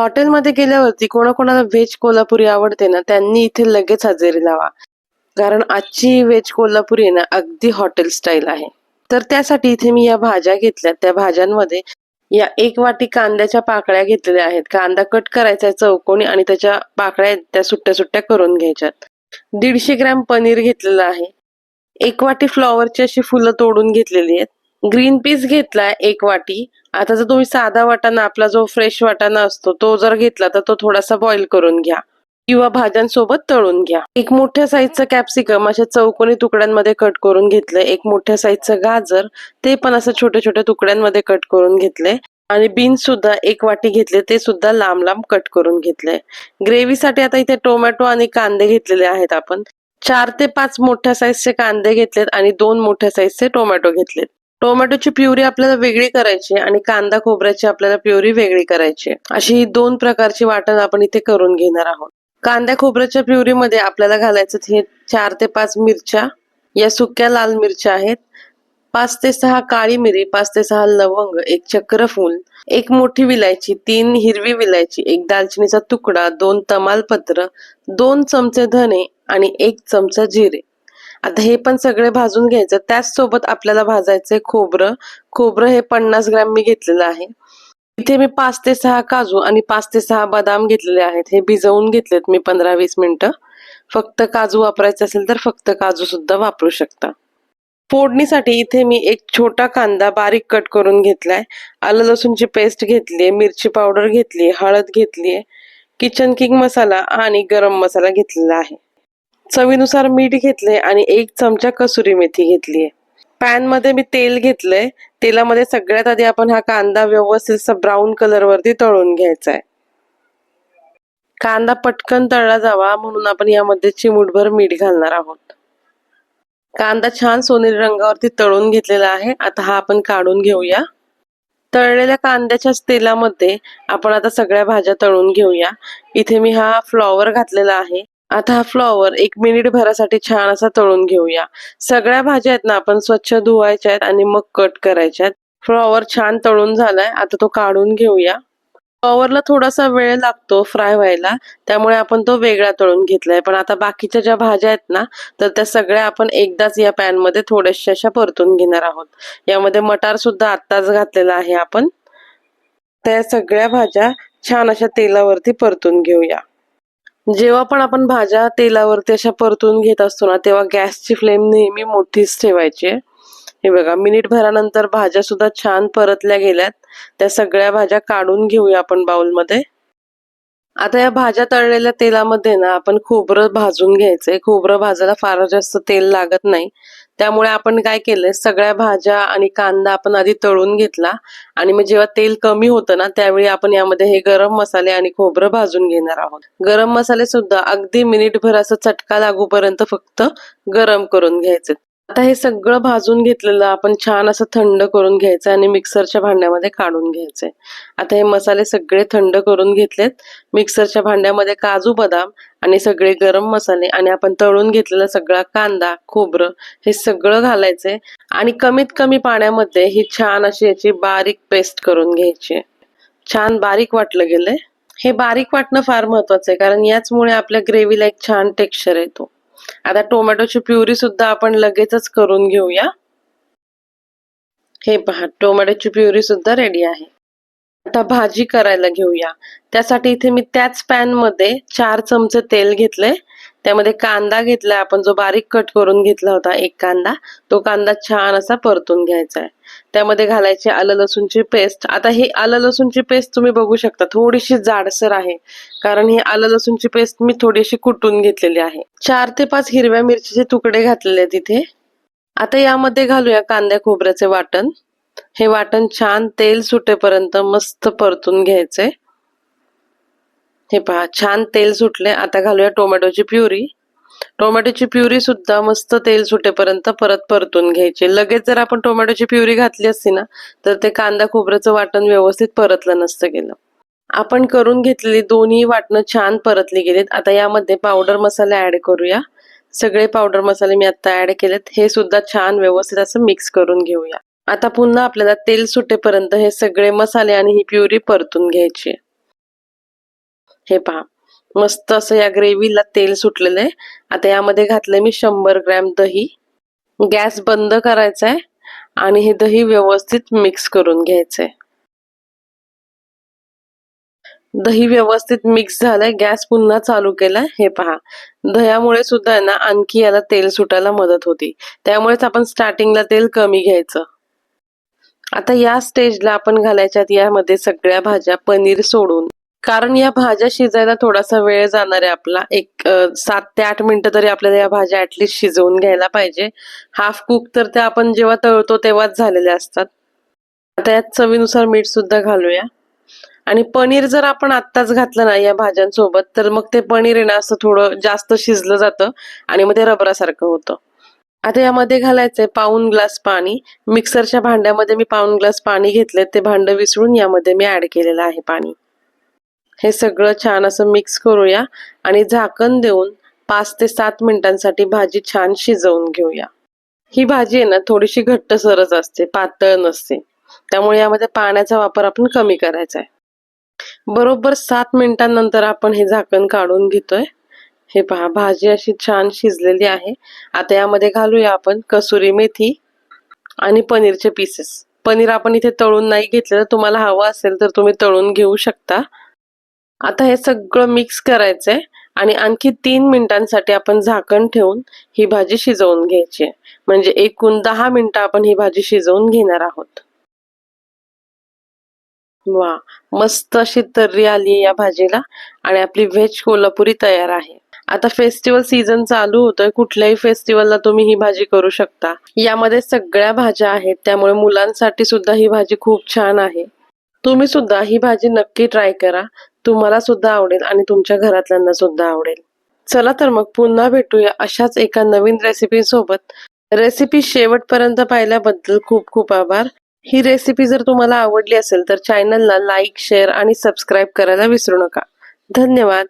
हॉटेलमध्ये गेल्यावरती कोणाकोणाला व्हेज कोल्हापुरी आवडते ना त्यांनी इथे लगेच हजेरी लावा. कारण आजची व्हेज कोल्हापुरी आहे ना अगदी हॉटेल स्टाईल आहे. तर त्यासाठी इथे मी या भाज्या घेतल्या. त्या भाज्यांमध्ये या एक वाटी कांद्याच्या पाकळ्या घेतलेल्या आहेत. कांदा कट करायचा चौकोनी आणि त्याच्या पाकळ्या आहेत त्या सुट्ट्या सुट्ट्या करून घ्यायच्यात. दीडशे ग्रॅम पनीर घेतलेलं आहे. एक वाटी फ्लॉवरची अशी फुलं तोडून घेतलेली आहेत. ग्रीन पीस घेतलाय एक वाटी. आता जर तुम्ही साधा वाटाणा आपला जो फ्रेश वाटाणा असतो तो जर घेतला तर तो थोडासा बॉईल करून घ्या. किंवा भाज्यांसोबत तळून घ्या. एक मोठ्या साईजचं कॅप्सिकम अशा चौकोनी तुकड्यांमध्ये कट करून घेतलंय. एक मोठ्या साईजचं गाजर ते पण असं छोट्या छोट्या तुकड्यांमध्ये कट करून घेतले आणि बीन्स सुद्धा एक वाटी घेतले ते सुद्धा लांब लांब कट करून घेतले ग्रेव्हीसाठी आता इथे टोमॅटो आणि कांदे घेतलेले आहेत आपण. चार ते पाच मोठ्या साईजचे कांदे घेतलेत आणि दोन मोठ्या साईजचे टोमॅटो घेतलेत. टोमॅटोची प्युरी आपल्याला वेगळी करायची आणि कांदा खोबऱ्याची आपल्याला प्युरी वेगळी करायची. अशी ही दोन प्रकारची वाटण आपण इथे करून घेणार आहोत. कांद्या खोबऱ्याच्या प्युरीमध्ये आपल्याला घालायचं हे चार ते पाच मिरच्या या सुक्या लाल मिरच्या आहेत. पाच ते सहा काळी मिरी पाच ते सहा लवंग एक चक्रफूल एक मोठी विलायची तीन हिरवी विलायची एक दालचिनीचा तुकडा दोन तमालपत्र दोन चमचे धने आणि एक चमचा जिरे. आता हे पण सगळे भाजून घ्यायचं. त्याचसोबत आपल्याला आपल्याला भाजायचंय खोबरं. खोबरं हे पन्नास ग्रॅम मी घेतलेलं आहे. इथे मी पाच ते सहा काजू आणि पाच ते सहा बदाम घेतलेले आहेत. हे भिजवून घेतलेत मी पंधरा वीस मिनिटं. फक्त काजू वापरायचे असेल तर फक्त काजू सुद्धा वापरू शकता. फोडणीसाठी इथे मी एक छोटा कांदा बारीक कट करून घेतलाय. आलं लसूणची पेस्ट घेतली मिरची पावडर घेतली हळद घेतलीये किचन किंग मसाला आणि गरम मसाला घेतलेला आहे. चवीनुसार मीठ घेतले आणि एक चमचा कसुरी मेथी घेतलीये. पॅनमध्ये मी तेल घेतलंय. तेलामध्ये सगळ्यात आधी आपण हा कांदा व्यवस्थित ब्राऊन कलर वरती तळून घ्यायचा आहे कांदा पटकन तळला जावा म्हणून आपण यामध्ये चिमूटभर मीठ घालणार आहोत. कांदा छान सोनेरी रंगावरती तळून घेतलेला आहे. आता हा आपण काढून घेऊया. तळलेल्या कांद्याच्याच तेलामध्ये आपण आता सगळ्या भाज्या तळून घेऊया. इथे मी हा फ्लॉवर घातलेला आहे. आता हा फ्लॉवर एक मिनिट भरासाठी छान असा तळून घेऊया. सगळ्या भाज्या आहेत ना आपण स्वच्छ धुवायच्या आहेत आणि मग कट करायच्या आहेत. फ्लॉवर छान तळून झालाय आता तो काढून घेऊया. फ्लॉवरला थोडासा वेळ लागतो फ्राय व्हायला त्यामुळे आपण तो वेगळा तळून घेतलाय. पण आता बाकीच्या ज्या भाज्या आहेत ना तर त्या सगळ्या आपण एकदाच या पॅनमध्ये थोड्याशा अशा परतून घेणार आहोत. यामध्ये मटार सुद्धा आत्ताच घातलेला आहे आपण. त्या सगळ्या भाज्या छान अशा तेलावरती परतून घेऊया. जेव्हा पण आपण भाज्या तेलावरती अशा परतून घेत असतो ना तेव्हा गॅसची फ्लेम नेहमी मोठीच ठेवायची हे बघा मिनिट भरानंतर भाज्या सुद्धा छान परतल्या गेल्यात. त्या सगळ्या भाज्या काढून घेऊया आपण बाउलमध्ये. आता या भाज्या तळलेल्या तेलामध्ये ना आपण खोबरं भाजून घ्यायचंय. खोबरं भाजायला फार जास्त तेल लागत नाही. त्यामुळे आपण काय केलंय सगळ्या भाज्या आणि कांदा आपण आधी तळून घेतला आणि मग जेव्हा तेल कमी होतं ना त्यावेळी आपण यामध्ये हे गरम मसाले आणि खोबरं भाजून घेणार आहोत. गरम मसाले सुद्धा अगदी मिनिटभर असं चटका लागूपर्यंत फक्त गरम करून घ्यायचे. आता हे सगळं भाजून घेतलेलं आपण छान असं थंड करून घ्यायचं आणि मिक्सरच्या भांड्यामध्ये काढून घ्यायचे आता हे मसाले सगळे थंड करून घेतलेत. मिक्सरच्या भांड्यामध्ये काजू बदाम आणि सगळे गरम मसाले आणि आपण तळून घेतलेला सगळा कांदा खोबरं हे सगळं घालायचंय आणि कमीत कमी पाण्यामध्ये ही छान अशी याची बारीक पेस्ट करून घ्यायची. छान बारीक वाटलं गेलंय. हे बारीक वाटणं फार महत्वाचं आहे कारण याचमुळे आपल्या ग्रेव्हीला एक छान टेक्स्चर येतो. आता टोमॅटोची प्युरी सुद्धा आपण लगेचच करून घेऊया. हे पहा टोमॅटोची प्युरी सुद्धा रेडी आहे. आता भाजी करायला घेऊया. त्यासाठी इथे मी त्याच पॅनमध्ये चार चमचे तेल घेतले त्यामध्ये कांदा घेतलाय. आपण जो बारीक कट करून घेतला होता एक कांदा तो कांदा छान असा परतून घ्यायचा आहे त्यामध्ये घालायची आलं लसूणची पेस्ट. आता ही आलं लसूणची पेस्ट तुम्ही बघू शकता. थोडीशी जाडसर आहे. कारण ही आलं लसूणची पेस्ट मी थोडीशी कुटून घेतलेली आहे. चार ते पाच हिरव्या मिरचीचे तुकडे घातलेले आहेत आता यामध्ये घालूया कांद्या खोबऱ्याचे वाटण. हे वाटण छान तेल सुटेपर्यंत मस्त परतून घ्यायचे हे पहा छान तेल सुटले आता घालूया टोमॅटोची प्युरी. टोमॅटोची प्युरी सुद्धा मस्त तेल सुटेपर्यंत परत परतून घ्यायची. लगेच जर आपण टोमॅटोची प्युरी घातली असती ना तर ते कांदा खोबऱ्याचं वाटण व्यवस्थित परतलं नसतं गेलं. आपण करून घेतलेली दोन्ही वाटणं छान परतली गेलीत. आता यामध्ये पावडर मसाले ऍड करूया. सगळे पावडर मसाले मी आता ऍड केलेत. हे सुद्धा छान व्यवस्थित असं मिक्स करून घेऊया. आता पुन्हा आपल्याला तेल सुटेपर्यंत हे सगळे मसाले आणि ही प्युरी परतून घ्यायची हे पहा. मस्त असं या ग्रेव्हीला तेल सुटलेलं आहे. आता यामध्ये घातलंय मी शंभर ग्रॅम दही. गॅस बंद करायचा आहे आणि हे दही व्यवस्थित मिक्स करून घ्यायचंय. दही व्यवस्थित मिक्स झालंय. गॅस पुन्हा चालू केलाय. हे पहा. दह्यामुळे सुद्धा ना आणखी याला तेल सुटायला मदत होती. त्यामुळेच आपण स्टार्टिंगला तेल कमी घ्यायचं. आता या स्टेजला आपण घालायच्यात यामध्ये सगळ्या भाज्या पनीर सोडून. कारण या भाज्या शिजायला थोडासा वेळ जाणार आहे आपला. एक सात ते आठ मिनिटं तरी आपल्याला या भाज्या ऍटलिस्ट शिजवून घ्यायला पाहिजे. हाफ कुक तर त्या आपण जेव्हा तळतो तेव्हाच झालेल्या असतात. आता यात चवीनुसार मीठ सुद्धा घालूया. आणि पनीर जर आपण आत्ताच घातलं ना या भाज्यांसोबत तर मग ते पनीर आहे ना असं थोडं जास्त शिजलं जातं आणि मग ते रबरासारखं होतं. आता यामध्ये घालायचंय पाऊन ग्लास पाणी. मिक्सरच्या भांड्यामध्ये मी पाऊन ग्लास पाणी घेतले ते भांड विसरून यामध्ये मी ऍड केलेलं आहे पाणी. हे सगळं छान असं मिक्स करूया आणि झाकण देऊन पाच ते सात मिनिटांसाठी भाजी छान शिजवून घेऊया. ही भाजी आहे ना थोडीशी घट्ट सरच असते पातळ नसते. त्यामुळे यामध्ये पाण्याचा वापर आपण कमी करायचा आहे. बरोबर सात मिनिटांनंतर आपण हे झाकण काढून घेतोय. हे पहा भाजी अशी छान शिजलेली आहे. आता यामध्ये घालूया आपण कसुरी मेथी आणि पनीरचे पीसेस पनीर आपण इथे तळून नाही घेतलेलं. तुम्हाला हवं असेल तर तुम्ही तळून घेऊ शकता. आता हे सगळं मिक्स करायचंय आणि आणखी तीन मिनिटांसाठी आपण झाकण ठेवून ही भाजी शिजवून घ्यायची म्हणजे एकूण दहा मिनिटं आपण ही भाजी शिजवून घेणार आहोत. वा मस्त अशी तर्री आली या भाजीला आणि आपली व्हेज कोल्हापुरी तयार आहे. आता फेस्टिवल सीझन चालू होतोय कुठल्याही फेस्टिवलला तुम्ही ही भाजी करू शकता. यामध्ये सगळ्या भाज्या आहेत त्यामुळे मुलांसाठी सुद्धा ही भाजी खूप छान आहे. तुम्ही सुद्धा ही भाजी नक्की ट्राय करा. तुम्हाला सुद्धा आवडेल आणि तुमच्या घरातल्यांना सुद्धा आवडेल. चला तर मग पुन्हा भेटूया अशाच एका नवीन रेसिपी सोबत. रेसिपी शेवटपर्यंत पाहिल्याबद्दल खूप खूप आभार. ही रेसिपी जर तुम्हाला आवडली असेल तर चॅनलला लाईक शेअर आणि सबस्क्राईब करायला विसरू नका. धन्यवाद.